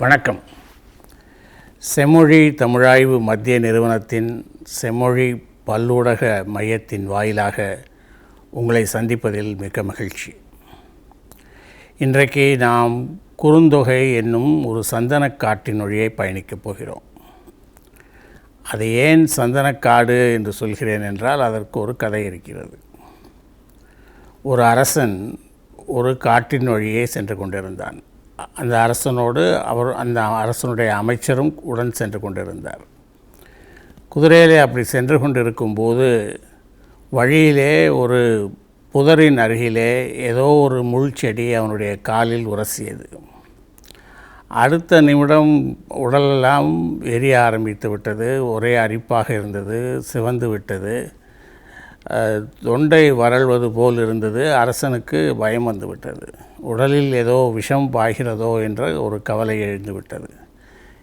வணக்கம். செம்மொழி தமிழாய்வு மத்திய நிறுவனத்தின் செம்மொழி பல்லூடக மையத்தின் வாயிலாக உங்களை சந்திப்பதில் மிக்க மகிழ்ச்சி. இன்றைக்கு நாம் குறுந்தொகை என்னும் ஒரு சந்தனக்காட்டின் வழியை பயணிக்கப் போகிறோம். அது ஏன் சந்தனக்காடு என்று சொல்கிறேன் என்றால் அதற்கு ஒரு கதை இருக்கிறது. ஒரு அரசன் ஒரு காட்டின் வழியே சென்று கொண்டிருந்தான். அந்த அரசனோடு அவர் அந்த அரசனுடைய அமைச்சரும் உடன் சென்று கொண்டிருந்தார். குதிரையிலே அப்படி சென்று கொண்டிருக்கும்போது வழியிலே ஒரு புதரின் அருகிலே ஏதோ ஒரு முள் செடி அவனுடைய காலில் உரசியது. அடுத்த நிமிடம் உடலெல்லாம் எரிய ஆரம்பித்து விட்டது ஒரே அரிப்பாக இருந்தது சிவந்து விட்டது. தொண்டை வறள்வது போல் இருந்தது அரசனுக்கு பயம் வந்து விட்டது. உடலில் ஏதோ விஷம் பாய்கிறதோ என்ற ஒரு கவலை எழுந்துவிட்டது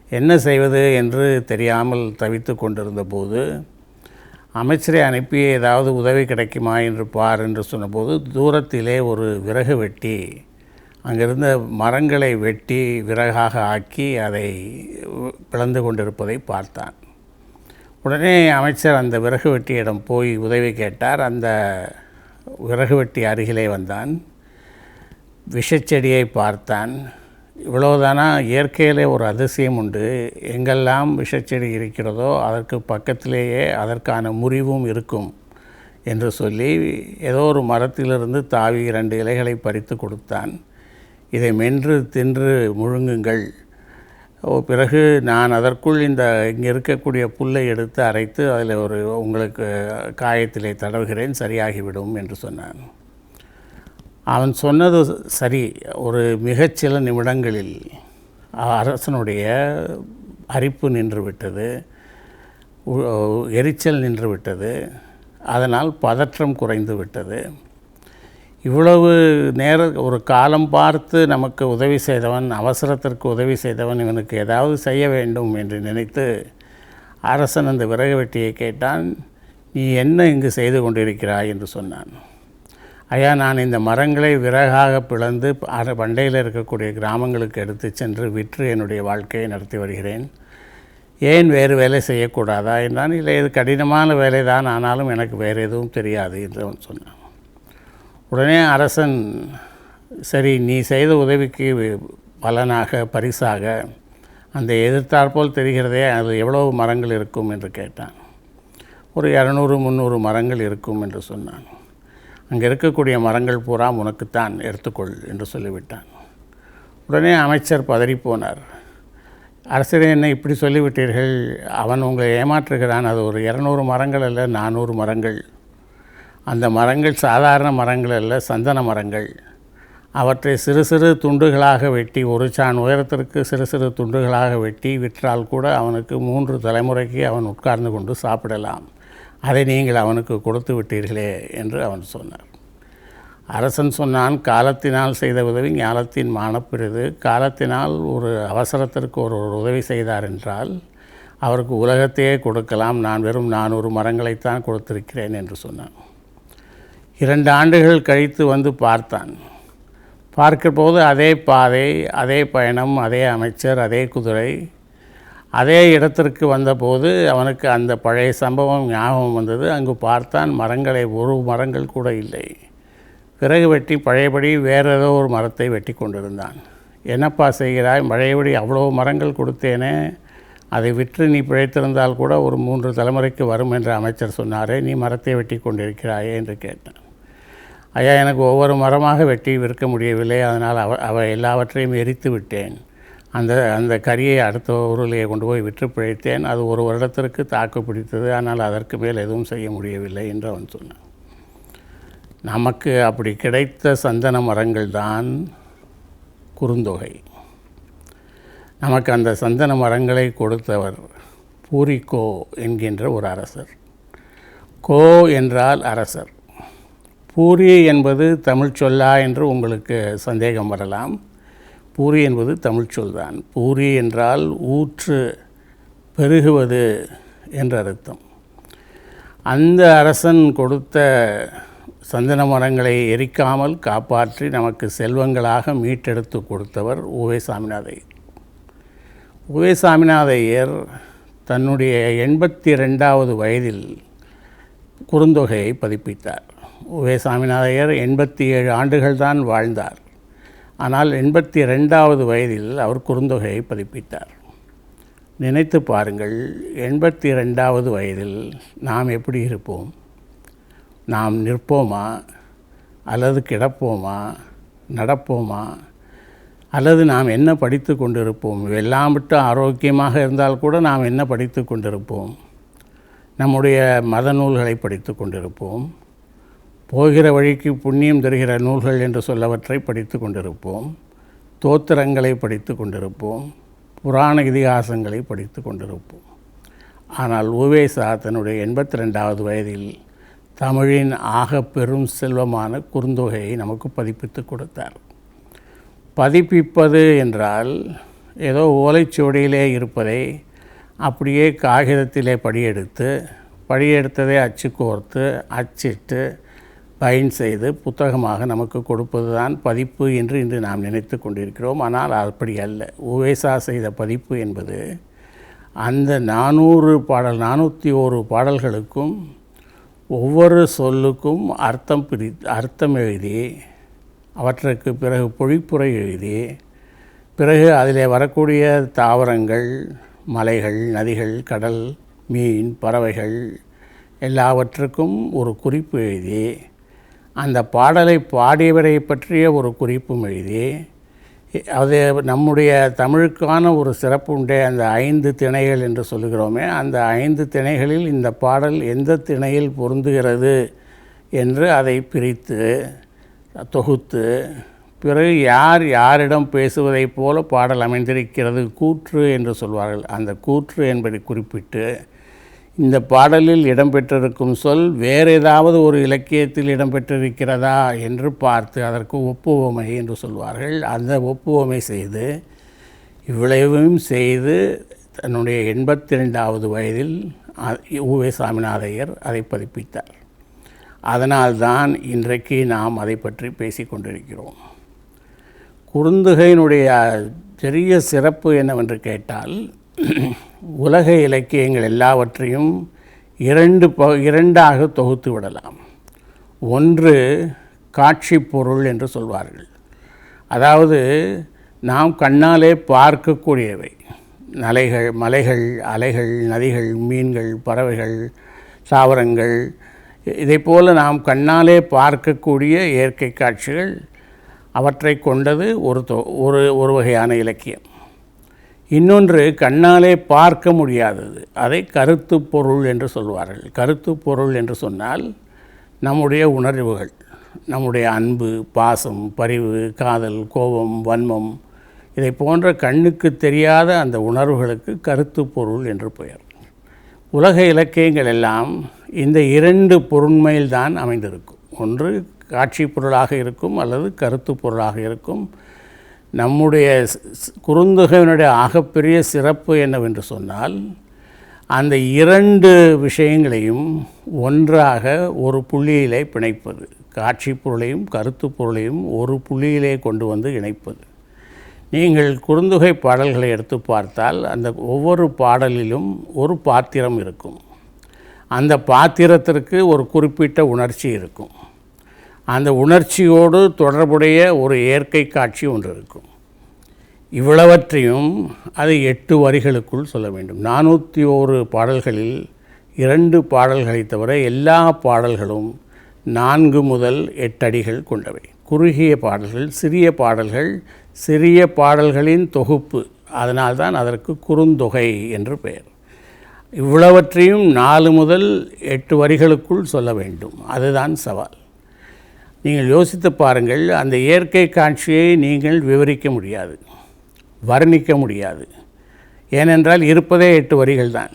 என்ன செய்வது என்று தெரியாமல் தவித்து கொண்டிருந்த போது அமைச்சரை அனுப்பி ஏதாவது உதவி கிடைக்குமா என்று பார் என்று சொன்னபோது தூரத்திலே ஒரு விறகு வெட்டி அங்கிருந்த மரங்களை வெட்டி விறகாக ஆக்கி அதை பிளந்து கொண்டிருப்பதை பார்த்தான். உடனே அமைச்சர் அந்த விறகு வெட்டியிடம் போய் உதவி கேட்டார். அந்த விறகு வெட்டி அருகிலே வந்தான். விஷச்செடியை பார்த்தான். இவ்வளவுதானா? இயற்கையிலே ஒரு அதிசயம் உண்டு. எங்கெல்லாம் விஷச்செடி இருக்கிறதோ அதற்கு பக்கத்திலேயே அதற்கான முறிவும் இருக்கும் என்று சொல்லி ஏதோ ஒரு மரத்திலிருந்து தாவி இரண்டு இலைகளை பறித்து கொடுத்தான். இதை மென்று தின்று முழுங்குங்கள். ஓ, பிறகு நான் அதற்குள் இந்த இங்கே இருக்கக்கூடிய புல்லை எடுத்து அரைத்து அதில் ஒரு உங்களுக்கு காயத்திலே தடவுகிறேன் சரியாகிவிடும் என்று சொன்னான். அவன் சொன்னது சரி. ஒரு மிகச்சில நிமிடங்களில் அரசனுடைய அரிப்பு நின்று விட்டது எரிச்சல் நின்று விட்டது அதனால் பதற்றம் குறைந்து விட்டது இவ்வளவு நேர ஒரு காலம் பார்த்து நமக்கு உதவி செய்தவன் அவசரத்திற்கு உதவி செய்தவன் இவனுக்கு ஏதாவது செய்ய வேண்டும் என்று நினைத்து அரசன் அந்த விறகு வெட்டியை கேட்டான். நீ என்ன இங்கு செய்து கொண்டிருக்கிறாய்? என்று சொன்னான். ஐயா நான் இந்த மரங்களை விறகாக பிளந்து அர பண்டையில் இருக்கக்கூடிய கிராமங்களுக்கு எடுத்து சென்று விற்று என்னுடைய வாழ்க்கையை நடத்தி வருகிறேன். ஏன் வேறு வேலை செய்யக்கூடாதா என்றான். இல்லை இது கடினமான வேலை தான் ஆனாலும் எனக்கு வேறு எதுவும் தெரியாது என்று அவன் சொன்னான். உடனே அரசன் சரி நீ செய்த உதவிக்கு பலனாக பரிசாக அந்த எதிர்த்தாற்போல் தெரிகிறதே அது எவ்வளவு மரங்கள் இருக்கும் என்று கேட்டான். ஒரு இரநூறு முந்நூறு மரங்கள் இருக்கும் என்று சொன்னான். அங்கே இருக்கக்கூடிய மரங்கள் பூரா உனக்குத்தான் எடுத்துக்கொள் என்று சொல்லிவிட்டான். உடனே அமைச்சர் பதறிப்போனார். அரசரே என்ன இப்படி சொல்லிவிட்டீர்கள். அவன் உங்களை ஏமாற்றுகிறான். அது ஒரு இரநூறு மரங்கள் அல்ல நானூறு மரங்கள். அந்த மரங்கள் சாதாரண மரங்கள் அல்ல சந்தன மரங்கள். அவற்றை சிறு சிறு துண்டுகளாக வெட்டி ஒரு சான் உயரத்திற்கு சிறு சிறு துண்டுகளாக வெட்டி விற்றால் கூட அவனுக்கு மூன்று தலைமுறைக்கு அவன் உட்கார்ந்து கொண்டு சாப்பிடலாம். அதை நீங்கள் அவனுக்கு கொடுத்து விட்டீர்களே என்று அவன் சொன்னார் அரசன் சொன்னான் காலத்தினால் செய்த உதவி ஞாலத்தின் மானப்பிரிது. காலத்தினால் ஒரு அவசரத்திற்கு ஒரு ஒரு உதவி செய்தார் என்றால் அவருக்கு உலகத்தையே கொடுக்கலாம் நான் வெறும் நானூறு மரங்களைத்தான் கொடுத்திருக்கிறேன் என்று சொன்னான். இரண்டு ஆண்டுகள் கழித்து வந்து பார்த்தான். பார்க்கும்போது அதே பாதை அதே பயணம் அதே அமைச்சர் அதே குதிரை அதே இடத்திற்கு வந்தபோது அவனுக்கு அந்த பழைய சம்பவம் ஞாபகம் வந்தது. அங்கு பார்த்தான் மரங்களை ஒரு மரங்கள் கூட இல்லை. பிறகு வெட்டி பழையபடி வேறு ஏதோ ஒரு மரத்தை வெட்டி கொண்டிருந்தான். என்னப்பா செய்கிறாய்? பழையபடி அவ்வளோ மரங்கள் கொடுத்தேனே. அதை விற்று நீ பிழைத்திருந்தால் கூட ஒரு மூன்று தலைமுறைக்கு வரும் என்று அமைச்சர் சொன்னாரே. நீ மரத்தை வெட்டி கொண்டிருக்கிறாயே? என்று கேட்டான். ஐயா எனக்கு ஒவ்வொரு மரமாக வெட்டி விற்க முடியவில்லை. அதனால் அவ அவ எல்லாவற்றையும் எரித்து விட்டேன். அந்த அந்த கரியை அடுத்த ஊரிலே கொண்டு போய் விற்று பிழைத்தேன். அது ஒரு வருடத்திற்கு தாக்கு பிடித்தது. ஆனால் அதற்கு மேல் எதுவும் செய்ய முடியவில்லை என்று அவன் சொன்னான். நமக்கு அப்படி கிடைத்த சந்தன மரங்கள் தான் குறுந்தொகை. நமக்கு அந்த சந்தன மரங்களை கொடுத்தவர் பூரிக்கோ என்கின்ற ஒரு அரசர். கோ என்றால் அரசர். பூரி என்பது தமிழ் சொல்லா என்று உங்களுக்கு சந்தேகம் வரலாம். பூரி என்பது தமிழ் சொல்தான். பூரி என்றால் ஊற்று பெருகுவது என்ற அர்த்தம். அந்த அரசன் கொடுத்த சந்தன மரங்களை எரிக்காமல் காப்பாற்றி நமக்கு செல்வங்களாக மீட்டெடுத்து கொடுத்தவர் உவே சாமிநாதை. உவே சாமிநாதையர் தன்னுடைய எண்பத்தி ரெண்டாவது வயதில் குறுந்தொகையை பதிப்பித்தார். உவே சாமிநாதையர் எண்பத்தி ஏழு ஆண்டுகள் தான் வாழ்ந்தார். ஆனால் எண்பத்தி ரெண்டாவது வயதில் அவர் குறுந்தொகையை பதிப்பித்தார் நினைத்து பாருங்கள் எண்பத்தி ரெண்டாவது வயதில் நாம் எப்படி இருப்போம்? நாம் நிற்போமா? அல்லது கிடப்போமா? நடப்போமா? அல்லது நாம் என்ன படித்து கொண்டிருப்போம்? இவெல்லாம் விட்டு ஆரோக்கியமாக இருந்தால் கூட நாம் என்ன படித்து கொண்டிருப்போம்? நம்முடைய மத நூல்களை படித்து கொண்டிருப்போம். போகிற வழிக்கு புண்ணியம் தருகிற நூல்கள் என்று சொல்லவற்றை படித்து கொண்டிருப்போம். தோத்திரங்களை படித்து கொண்டிருப்போம். புராண இதிகாசங்களை படித்து கொண்டிருப்போம். ஆனால் உவேசா தன்னுடைய எண்பத்தி ரெண்டாவது வயதில் தமிழின் ஆக பெரும் செல்வமான குறுந்தொகையை நமக்கு பதிப்பித்து கொடுத்தார். பதிப்பிப்பது என்றால் ஏதோ ஓலைச்சுவடியிலே இருப்பதை அப்படியே காகிதத்திலே படியெடுத்து படியெடுத்ததை அச்சு கோர்த்து அச்சிட்டு பயன் செய்து புத்தகமாக நமக்கு கொடுப்பது தான் பதிப்பு என்று இன்று நாம் நினைத்து கொண்டிருக்கிறோம். ஆனால் அப்படி அல்ல. உவேசா செய்த பதிப்பு என்பது அந்த நானூறு பாடல் நானூற்றி ஓரு பாடல்களுக்கும் ஒவ்வொரு சொல்லுக்கும் அர்த்தம் பிரி அர்த்தம் எழுதி அவற்றுக்கு பிறகு பொழிப்புரை எழுதி பிறகு அதில் வரக்கூடிய தாவரங்கள் மலைகள் நதிகள் கடல் மீன் பறவைகள் எல்லாவற்றுக்கும் ஒரு குறிப்பு எழுதி அந்த பாடலை பாடியவரை பற்றிய ஒரு குறிப்பும் எழுதி அது நம்முடைய தமிழுக்கான ஒரு சிறப்பு உண்டே அந்த ஐந்து திணைகள் என்று சொல்லுகிறோமே அந்த ஐந்து திணைகளில் இந்த பாடல் எந்த திணையில் பொருந்துகிறது என்று அதை பிரித்து தொகுத்து பிறகு யார் யாரிடம் பேசுவதைப் போல பாடல் அமைந்திருக்கிறது கூற்று என்று சொல்வார்கள். அந்த கூற்று என்பதை குறிப்பிட்டு இந்த பாடலில் இடம்பெற்றிருக்கும் சொல் வேறு ஏதாவது ஒரு இலக்கியத்தில் இடம்பெற்றிருக்கிறதா என்று பார்த்து அதற்கு ஒப்புவமை என்று சொல்வார்கள். அந்த ஒப்புவமை செய்து இவ்வளவும் செய்து தன்னுடைய எண்பத்தி ரெண்டாவது வயதில் உவே சாமிநாதையர் அதை பதிப்பித்தார். அதனால்தான் இன்றைக்கு நாம் அதை பற்றி பேசி கொண்டிருக்கிறோம். குறுந்தொகையினுடைய பெரிய சிறப்பு என்னவென்று கேட்டால் உலக இலக்கியங்கள் எல்லாவற்றையும் இரண்டு ப இரண்டாக தொகுத்து விடலாம். ஒன்று காட்சி பொருள் என்று சொல்வார்கள். அதாவது நாம் கண்ணாலே பார்க்கக்கூடியவை. நலைகள் மலைகள் அலைகள் நதிகள் மீன்கள் பறவைகள் தாவரங்கள் இதை போல் நாம் கண்ணாலே பார்க்கக்கூடிய இயற்கை காட்சிகள் அவற்றை கொண்டது ஒரு தொ ஒரு ஒரு வகையான இலக்கியம். இன்னொன்று கண்ணாலே பார்க்க முடியாதது. அதை கருத்து பொருள் என்று சொல்வார்கள். கருத்து பொருள் என்று சொன்னால் நம்முடைய உணர்வுகள் நம்முடைய அன்பு பாசம் பரிவு காதல் கோபம் வன்மம் இதை போன்ற கண்ணுக்கு தெரியாத அந்த உணர்வுகளுக்கு கருத்து பொருள் என்று பெயர். உலக இலக்கியங்கள் எல்லாம் இந்த இரண்டு பொருண்மையில்தான் அமைந்திருக்கும். ஒன்று காட்சி பொருளாக இருக்கும் அல்லது கருத்து பொருளாக இருக்கும். நம்முடைய குறுந்தொகையினுடைய ஆகப்பெரிய சிறப்பு என்னவென்று சொன்னால் அந்த இரண்டு விஷயங்களையும் ஒன்றாக ஒரு புள்ளியிலே பிணைப்பது. காட்சி பொருளையும் கருத்து பொருளையும் ஒரு புள்ளியிலே கொண்டு வந்து இணைப்பது. நீங்கள் குறுந்தொகை பாடல்களை எடுத்து பார்த்தால் அந்த ஒவ்வொரு பாடலிலும் ஒரு பாத்திரம் இருக்கும். அந்த பாத்திரத்திற்கு ஒரு குறிப்பிட்ட உணர்ச்சி இருக்கும். அந்த உணர்ச்சியோடு தொடர்புடைய ஒரு இயற்கை காட்சி ஒன்று இருக்கும். இவ்வளவற்றையும் அது எட்டு வரிகளுக்குள் சொல்ல வேண்டும். நானூற்றி ஓரு பாடல்களில் இரண்டு பாடல்களை தவிர எல்லா பாடல்களும் நான்கு முதல் எட்டடிகள் கொண்டவை. குறுகிய பாடல்கள் சிறிய பாடல்கள் சிறிய பாடல்களின் தொகுப்பு. அதனால்தான் அதற்கு குறுந்தொகை என்று பெயர். இவ்வளவற்றையும் நாலு முதல் எட்டு வரிகளுக்குள் சொல்ல வேண்டும். அதுதான் சவால். நீங்கள் யோசித்து பாருங்கள் அந்த இயற்கை காட்சியை நீங்கள் விவரிக்க முடியாது வர்ணிக்க முடியாது. ஏனென்றால் இருப்பதே எட்டு வரிகள் தான்.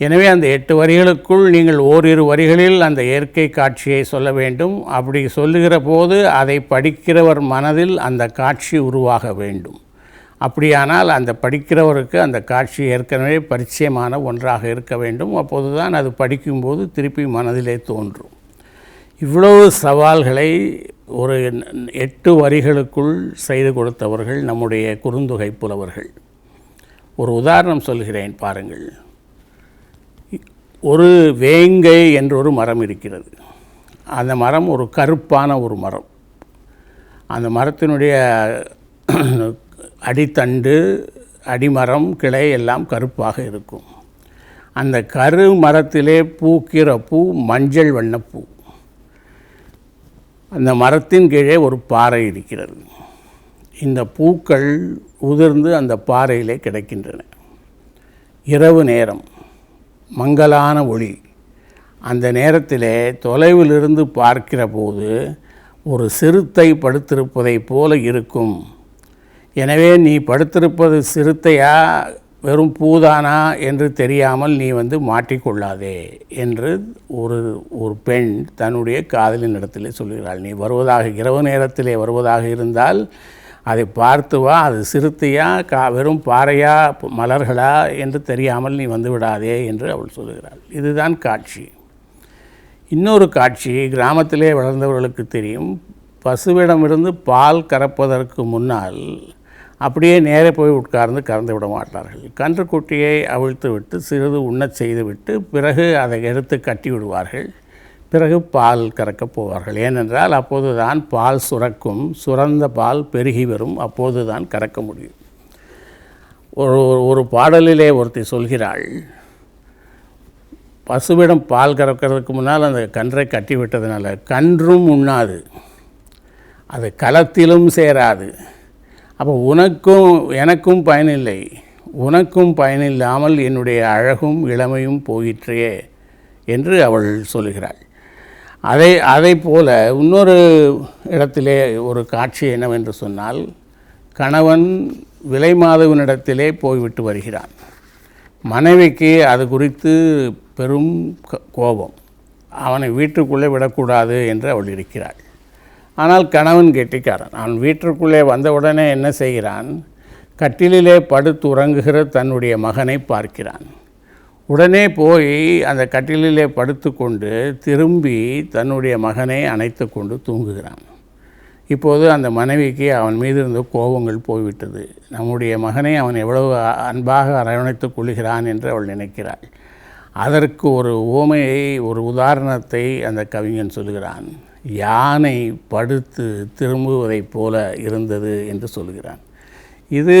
எனவே அந்த எட்டு வரிகளுக்குள் நீங்கள் ஓரிரு வரிகளில் அந்த இயற்கை காட்சியை சொல்ல வேண்டும். அப்படி சொல்லுகிற போது அதை படிக்கிறவர் மனதில் அந்த காட்சி உருவாக வேண்டும். அப்படியானால் அந்த படிக்கிறவருக்கு அந்த காட்சி ஏற்கனவே பரிச்சயமான ஒன்றாக இருக்க வேண்டும். அப்போது தான் அது படிக்கும்போது திருப்பி மனதிலே தோன்றும். இவ்வளவு சவால்களை ஒரு எட்டு வரிகளுக்குள் செய்து கொடுத்தவர்கள் நம்முடைய குறுந்தொகை புலவர்கள். ஒரு உதாரணம் சொல்கிறேன் பாருங்கள். ஒரு வேங்கை என்ற ஒரு மரம் இருக்கிறது. அந்த மரம் ஒரு கருப்பான ஒரு மரம். அந்த மரத்தினுடைய அடித்தண்டு அடிமரம் கிளை எல்லாம் கருப்பாக இருக்கும். அந்த கரு மரத்திலே பூக்கிற பூ மஞ்சள் வண்ணப்பூ அந்த மரத்தின் கீழே ஒரு பாறை இருக்கிறது. இந்த பூக்கள் உதிர்ந்து அந்த பாறையிலே கிடைக்கின்றன. இரவு நேரம் மங்கலான ஒளி. அந்த நேரத்திலே தொலைவிலிருந்து பார்க்கிற போது ஒரு சிறுத்தை படுத்திருப்பதைப் போல இருக்கும். எனவே நீ படுத்திருப்பது சிறுத்தையா வெறும் பூதானா என்று தெரியாமல் நீ வந்து மாட்டிக்கொள்ளாதே என்று ஒரு ஒரு பெண் தன்னுடைய காதலின் இடத்திலே சொல்கிறாள். நீ வருவதாக இரவு நேரத்திலே வருவதாக இருந்தால் அதை பார்த்து வா அது சிறுத்தையா கா வெறும் பாறையா மலர்களா என்று தெரியாமல் நீ வந்து விடாதே என்று அவள் சொல்கிறாள். இதுதான் காட்சி. இன்னொரு காட்சி கிராமத்திலே வளர்ந்தவர்களுக்கு தெரியும். பசுவிடமிருந்து பால் கறப்பதற்கு முன்னால் அப்படியே நேரே போய் உட்கார்ந்து கறந்து விட மாட்டார்கள். கன்றுக்குட்டியை அவிழ்த்து விட்டு சிறிது உண்ணச் செய்துவிட்டு பிறகு அதை எடுத்து கட்டி விடுவார்கள். பிறகு பால் கறக்கப் போவார்கள். ஏனென்றால் அப்போது தான் பால் சுரக்கும் சுரந்த பால் பெருகி வரும் அப்போது தான் கறக்க முடியும். ஒரு ஒரு பாடலிலே ஒருத்தி சொல்கிறாள் பசுவிடம் பால் கறக்கிறதுக்கு முன்னால் அந்த கன்றை கட்டி விட்டதுனால கன்றும் உண்ணாது. அது களத்திலும் சேராது. அப்போ உனக்கும் எனக்கும் பயனில்லை. உனக்கும் பயனில்லாமல் என்னுடைய அழகும் இளமையும் போயிற்றே என்று அவள் சொல்கிறாள் அதை அதை போல இன்னொரு இடத்திலே ஒரு காட்சி என்னவென்று சொன்னால் கணவன் விலை மாதவனிடத்திலே போய்விட்டு வருகிறான். மனைவிக்கு அது குறித்து பெரும் கோபம். அவனை வீட்டுக்குள்ளே விடக்கூடாது என்று அவள் இருக்கிறாள். ஆனால் கணவன் கெட்டிக்காரன். அவன் வீட்டிற்குள்ளே வந்தவுடனே என்ன செய்கிறான்? கட்டிலிலே படுத்து உறங்குகிற தன்னுடைய மகனை பார்க்கிறான். உடனே போய் அந்த கட்டிலிலே படுத்து கொண்டு திரும்பி தன்னுடைய மகனை அணைத்து கொண்டு தூங்குகிறான். இப்போது அந்த மனைவிக்கு அவன் மீது இருந்த கோபங்கள் போய்விட்டது. நம்முடைய மகனை அவன் எவ்வளவு அன்பாக அரவணைத்துக் கொள்கிறான் என்று அவள் நினைக்கிறாள். அதற்கு ஒரு ஓமையை ஒரு உதாரணத்தை அந்த கவிஞன் சொல்கிறான் யானை படுத்து திரும்புவதைப் போல இருந்தது என்று சொல்கிறான். இது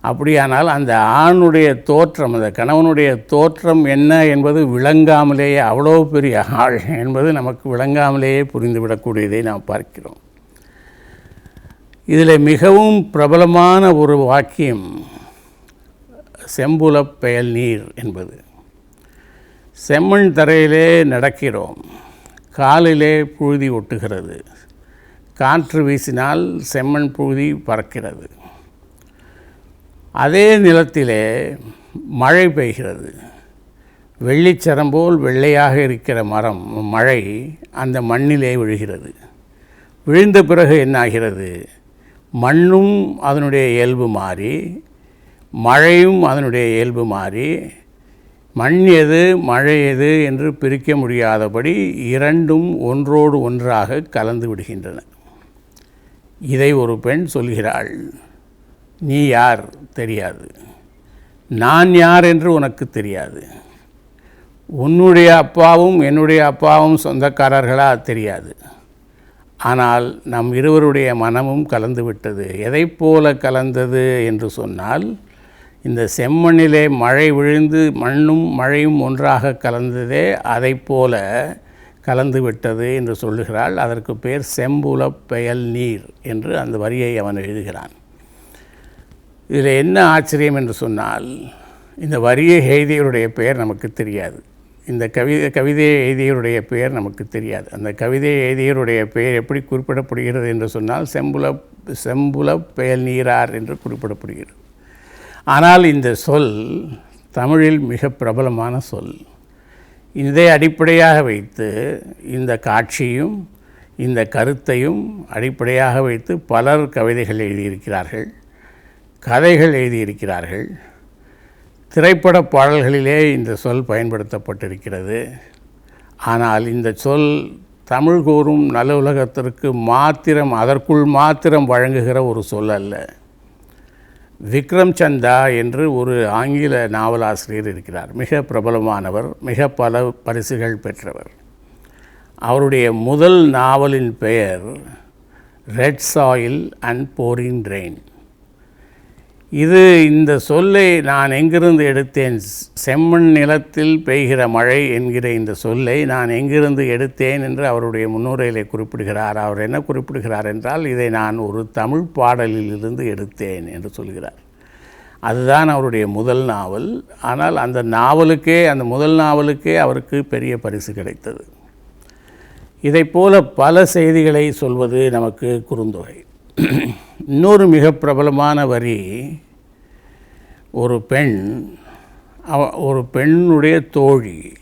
அப்படியானால் அந்த ஆணுடைய தோற்றம் அந்த கணவனுடைய தோற்றம் என்ன என்பது விளங்காமலேயே அவ்வளோ பெரிய ஆள் என்பது நமக்கு விளங்காமலேயே புரிந்துவிடக்கூடியதை நாம் பார்க்கிறோம். இதில் மிகவும் பிரபலமான ஒரு வாக்கியம் செம்புலப் பெயல் நீர் என்பது. செம்மண் தரையிலே நடக்கிறோம். காலிலே புழுதி ஒட்டுகிறது. காற்று வீசினால் செம்மண் புழுதி பறக்கிறது. அதே நிலத்திலே மழை பெய்கிறது. வெள்ளிச்சரம் போல் வெள்ளையாக இருக்கிற மரம் மழை அந்த மண்ணிலே விழுகிறது. விழுந்த பிறகு என்னாகிறது? மண்ணும் அதனுடைய இயல்பு மாறி மழையும் அதனுடைய இயல்பு மாறி மண் எது மழை எது என்று பிரிக்க முடியாதபடி இரண்டும் ஒன்றோடு ஒன்றாக கலந்து விடுகின்றன. இதை ஒரு பெண் சொல்கிறாள் நீ யார்? தெரியாது. நான் யார் என்று உனக்கு தெரியாது. உன்னுடைய அப்பாவும் என்னுடைய அப்பாவும் சொந்தக்காரர்களா? தெரியாது. ஆனால் நம் இருவருடைய மனமும் கலந்து விட்டது. எதைப் போல கலந்தது என்று சொன்னால் இந்த செம்மண்ணிலே மழை விழுந்து மண்ணும் மழையும் ஒன்றாக கலந்ததே அதைப் போல கலந்து விட்டது என்று சொல்லுகிறாள். அதற்கு பேர் செம்புலப் பெயல் நீர் என்று அந்த வரியை அவன் எழுதுகிறான். இதில் என்ன ஆச்சரியம் என்று சொன்னால் இந்த வரியை எழுதியவருடைய பெயர் நமக்கு தெரியாது. இந்த கவிதை கவிதையை எழுதியவருடைய பெயர் நமக்கு தெரியாது. அந்த கவிதையை எழுதியவருடைய பெயர் எப்படி குறிப்பிடப்படுகிறது என்று சொன்னால் செம்புல செம்புல பெயல் நீரார் என்று குறிப்பிடப்படுகிறது. ஆனால் இந்த சொல் தமிழில் மிக பிரபலமான சொல். இதை அடிப்படையாக வைத்து இந்த காட்சியும் இந்த கருத்தையும் அடிப்படையாக வைத்து பலர் கவிதைகள் எழுதியிருக்கிறார்கள் கதைகள் எழுதியிருக்கிறார்கள். திரைப்பட பாடல்களிலே இந்த சொல் பயன்படுத்தப்பட்டிருக்கிறது. ஆனால் இந்த சொல் தமிழ் கூறும் நல்லுலகத்திற்கு மாத்திரம் அதற்குள் மாத்திரம் வழங்குகிற ஒரு சொல் அல்ல. விக்ரம் சந்தா என்று ஒரு ஆங்கில நாவலாசிரியர் இருக்கிறார். மிக பிரபலமானவர் மிக பல பரிசுகள் பெற்றவர். அவருடைய முதல் நாவலின் பெயர் red soil and pouring rain இது இந்த சொல்லை நான் எங்கிருந்து எடுத்தேன்? செம்மண் நிலத்தில் பெய்கிற மழை என்கிற இந்த சொல்லை நான் எங்கிருந்து எடுத்தேன் என்று அவருடைய முன்னுரையிலே குறிப்பிடுகிறார். அவர் என்ன குறிப்பிடுகிறார் என்றால் இதை நான் ஒரு தமிழ் பாடலிலிருந்து எடுத்தேன் என்று சொல்கிறார். அதுதான் அவருடைய முதல் நாவல். ஆனால் அந்த நாவலுக்கே அந்த முதல் நாவலுக்கே அவருக்கு பெரிய பரிசு கிடைத்தது. இதைப் போல பல செய்திகளை சொல்வது நமக்கு குறுந்தொகை. இன்னொரு மிக பிரபலமான வரி ஒரு பெண் அவ ஒரு பெண்ணுடைய தோழி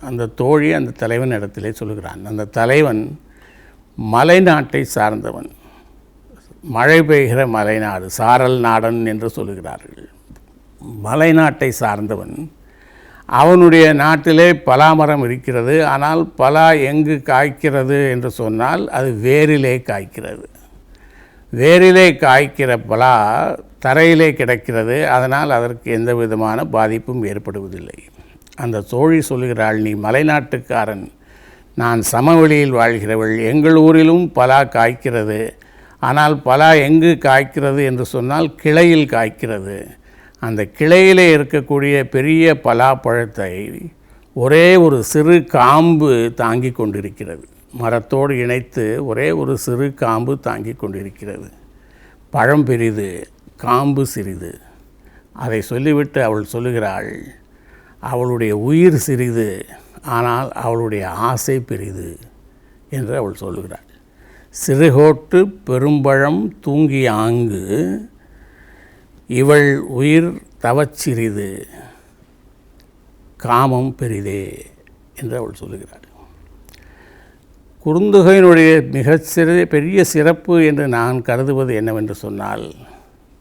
அந்த தோழி அந்த தலைவன் இடத்திலே சொல்கிறான் அந்த தலைவன் மலைநாட்டை சார்ந்தவன். மழை பெய்கிற மலைநாடு சாரல் நாடன் என்று சொல்லுகிறார்கள். மலைநாட்டை சார்ந்தவன். அவனுடைய நாட்டிலே பலாமரம் இருக்கிறது ஆனால் பலா எங்கு காய்க்கிறது என்று சொன்னால் அது வேரிலே காய்க்கிறது. வேரிலே காய்க்கிற பலா தரையிலே கிடக்கிறது. அதனால் அதற்கு எந்த விதமான பாதிப்பும் ஏற்படுவதில்லை. அந்த தோழி சொல்கிறாள் நீ மலைநாட்டுக்காரன். நான் சமவெளியில் வாழ்கிறவள். எங்கள் ஊரிலும் பலா காய்க்கிறது. ஆனால் பலா எங்கு காய்க்கிறது என்று சொன்னால் கிளையில் காய்க்கிறது. அந்த கிளையிலே இருக்கக்கூடிய பெரிய பலாப்பழத்தை ஒரே ஒரு சிறு காம்பு தாங்கி கொண்டிருக்கிறது. மரத்தோடு இணைத்து ஒரே ஒரு சிறு காம்பு தாங்கி கொண்டிருக்கிறது. பழம் பெரிது காம்பு சிறிது. அதை சொல்லிவிட்டு அவள் சொல்லுகிறாள் அவளுடைய உயிர் சிறிது ஆனால் அவளுடைய ஆசை பெரிது என்று அவள் சொல்லுகிறாள். சிறுகோட்டு பெரும்பழம் தூங்கிய ஆங்கு இவள் உயிர் தவச்சிறிது காமம் பெரிதே என்று அவள் சொல்லுகிறாள். குறுந்தொகையினுடைய மிக சிறு பெரிய சிறப்பு என்று நான் கருதுவது என்னவென்று சொன்னால்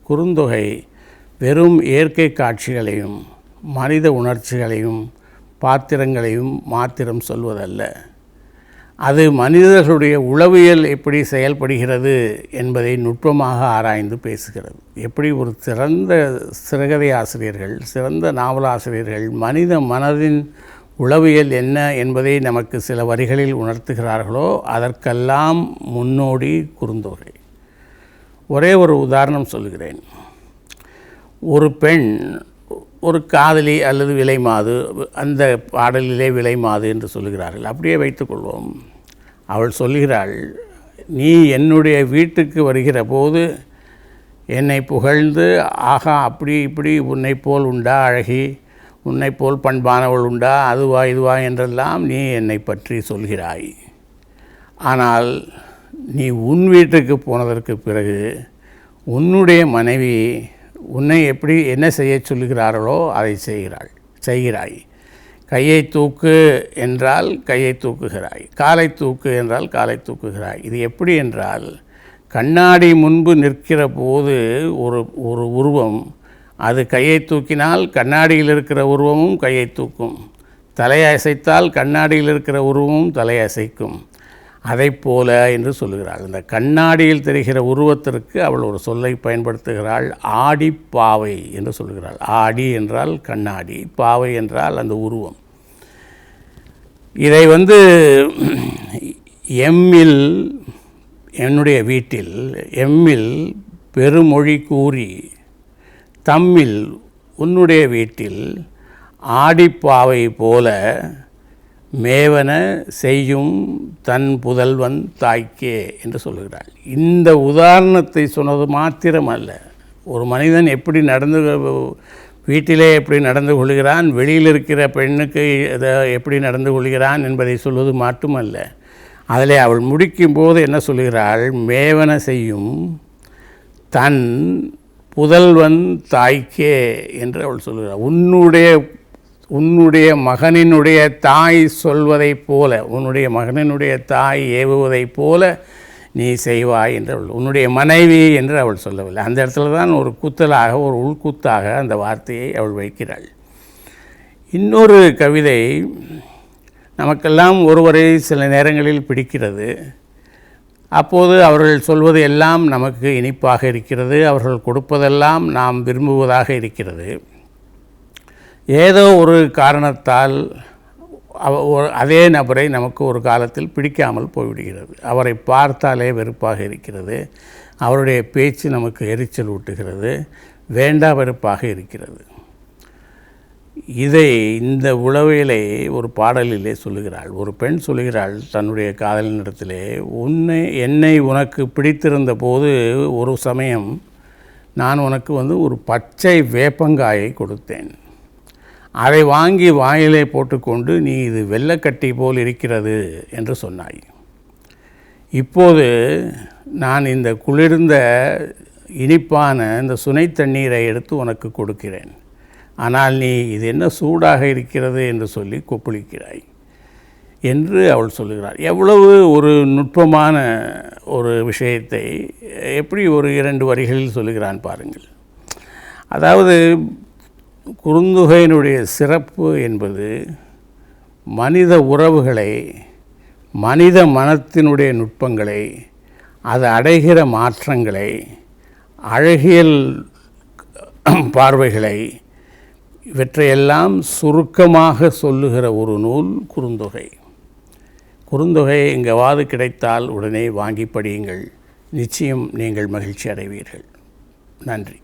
குறுந்தொகை வெறும் இயற்கை காட்சிகளையும் மனித உணர்ச்சிகளையும் பாத்திரங்களையும் மாத்திரம் சொல்வதல்ல. அது மனிதர்களுடைய உளவியல் எப்படி செயல்படுகிறது என்பதை நுட்பமாக ஆராய்ந்து பேசுகிறது. எப்படி ஒரு சிறந்த சிறுகதை ஆசிரியர்கள் சிறந்த நாவலாசிரியர்கள் மனித மனதின் உளவியல் என்ன என்பதை நமக்கு சில வரிகளில் உணர்த்துகிறார்களோ அதற்கெல்லாம் முன்னோடி குறுந்தோகை ஒரே ஒரு உதாரணம் சொல்கிறேன் ஒரு பெண் ஒரு காதலி அல்லது விலை மாது அந்த பாடலிலே விலை மாது என்று சொல்கிறார்கள் அப்படியே வைத்துக்கொள்வோம் அவள் சொல்கிறாள் நீ என்னுடைய வீட்டுக்கு வருகிற போது என்னை புகழ்ந்து ஆகா அப்படி இப்படி உன்னை போல் உண்டா அழகி? உன்னை போல் பண்பானவள் உண்டா? அதுவா இதுவா என்றெல்லாம் நீ என்னை பற்றி சொல்கிறாய். ஆனால் நீ உன் வீட்டுக்கு போனதற்கு பிறகு உன்னுடைய மனைவி உன்னை எப்படி என்ன செய்ய சொல்கிறார்களோ அதை செய்கிறாள் செய்கிறாய். கையை தூக்கு என்றால் கையை தூக்குகிறாய். காலை தூக்கு என்றால் காலை தூக்குகிறாய். இது எப்படி என்றால் கண்ணாடி முன்பு நிற்கிற போது ஒரு ஒரு உருவம் அது கையை தூக்கினால் கண்ணாடியில் இருக்கிற உருவமும் கையை தூக்கும். தலையை அசைத்தால் கண்ணாடியில் இருக்கிற உருவமும் தலையை அசைக்கும். அதை போல என்று சொல்லுகிறாள். இந்த கண்ணாடியில் தெரிகிற உருவத்திற்கு அவள் ஒரு சொல்லை பயன்படுத்துகிறாள். ஆடி பாவை என்று சொல்கிறாள் ஆடி என்றால் கண்ணாடி பாவை என்றால் அந்த உருவம். இதை வந்து எம்மில் என்னுடைய வீட்டில் எம்மில் பெருமொழி கூறி தம்மில் உன்னுடைய வீட்டில் ஆடிப்பாவை போல மேவன செய்யும் தன் புதல்வன் தாய்க்கே என்று சொல்கிறாள் இந்த உதாரணத்தை சொன்னது மாத்திரமல்ல. ஒரு மனிதன் எப்படி நடந்து வீட்டிலே எப்படி நடந்து கொள்கிறான் வெளியில் இருக்கிற பெண்ணுக்கு இதை எப்படி நடந்து கொள்கிறான் என்பதை சொல்வது மட்டுமல்ல அதில் அவள் முடிக்கும் போது என்ன சொல்கிறாள் மேவன செய்யும் தன் புதல்வன் தாய்க்கே என்று அவள் சொல்கிறார் உன்னுடைய உன்னுடைய மகனினுடைய தாய் சொல்வதைப் போல உன்னுடைய மகனினுடைய தாய் ஏவுவதைப் போல நீ செய்வாய் என்று அவள் உன்னுடைய மனைவி என்று அவள் சொல்லவில்லை. அந்த இடத்துல தான் ஒரு குத்தலாக ஒரு உள்குத்தாக அந்த வார்த்தையை அவள் வைக்கிறாள். இன்னொரு கவிதை நமக்கெல்லாம் ஒருவரை சில நேரங்களில் பிடிக்கிறது. அப்போது அவர்கள் சொல்வது எல்லாம் நமக்கு இனிப்பாக இருக்கிறது. அவர்கள் கொடுப்பதெல்லாம் நாம் விரும்புவதாக இருக்கிறது. ஏதோ ஒரு காரணத்தால் அவ- அதே நபரை நமக்கு ஒரு காலத்தில் பிடிக்காமல் போய்விடுகிறது. அவரை பார்த்தாலே வெறுப்பாக இருக்கிறது. அவருடைய பேச்சு நமக்கு எரிச்சல் ஊட்டுகிறது வேண்டா வெறுப்பாக இருக்கிறது. இதை இந்த உளவியலை ஒரு பாடலிலே சொல்லுகிறாள். ஒரு பெண் சொல்லுகிறாள் தன்னுடைய காதலினிடத்திலே உன்னை என்னை உனக்கு பிடித்திருந்த போது ஒரு சமயம் நான் உனக்கு வந்து ஒரு பச்சை வேப்பங்காயை கொடுத்தேன். அதை வாங்கி வாயிலே போட்டுக்கொண்டு நீ இது வெள்ளக்கட்டி போல் இருக்கிறது என்று சொன்னாய். இப்போது நான் இந்த குளிர்ந்த இனிப்பான இந்த சுனை தண்ணீரை எடுத்து உனக்கு கொடுக்கிறேன். ஆனால் நீ இது என்ன சூடாக இருக்கிறது? என்று சொல்லி கொப்பளிக்கிறாய் என்று அவள் சொல்லுகிறாள். எவ்வளவு ஒரு நுட்பமான ஒரு விஷயத்தை எப்படி ஒரு இரண்டு வரிகளில் சொல்லுகிறான் பாருங்கள். அதாவது குறுந்துகையினுடைய சிறப்பு என்பது மனித உறவுகளை மனித மனத்தினுடைய நுட்பங்களை அது அடைகிற மாற்றங்களை அழகியல் பார்வைகளை இவற்றையெல்லாம் சுருக்கமாக சொல்லுகிற ஒரு நூல் குறுந்தொகை. குறுந்தொகை எங்கேவாது கிடைத்தால் உடனே வாங்கி படியுங்கள். நிச்சயம் நீங்கள் மகிழ்ச்சி அடைவீர்கள். நன்றி.